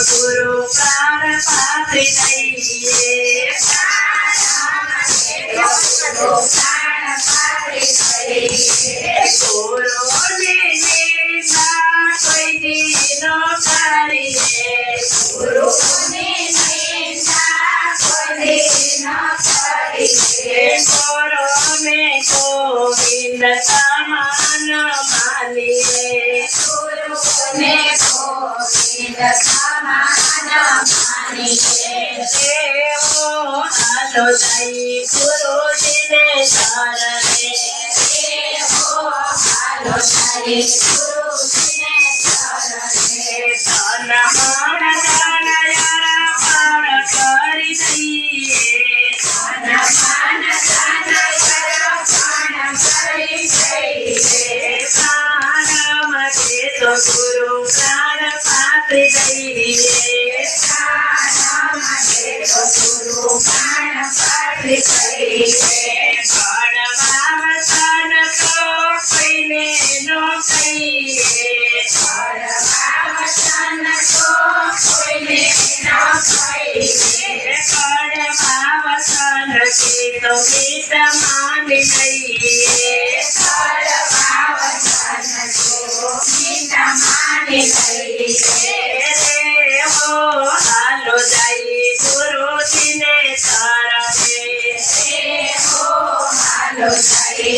ગુરુ પ્રાણ પાત્રી થઈએ પ્રાણ ગુરુ પ્રાણ પાત્રી થઈએ માન માલે ગુરુને ગોવિંદ સમાન માની દેવો આલો જઈ ગુરુજીને શરણે દેવો આલો જઈ ગુરુજી તો ગુરુ પ્રાણ પાત્ર કરીએ તારા માટે તો ગુરુ પ્રાણ પાત્ર કરીએ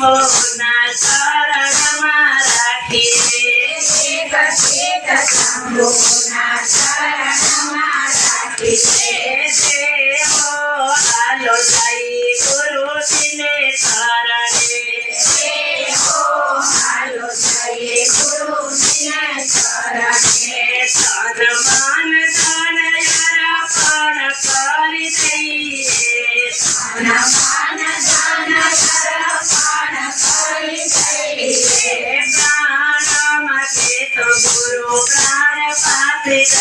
શંભોના શરણમાં રાખીને શેખ શેખ શંભોના શરણમાં રાખીને દેવો આલો જઈ ગુરુજીને શરણે દેવો આલો જઈ ગુરુજીને શરણે સદમાન ધન યારા પણ કરી દઈએ સદમાન I'm not Patrita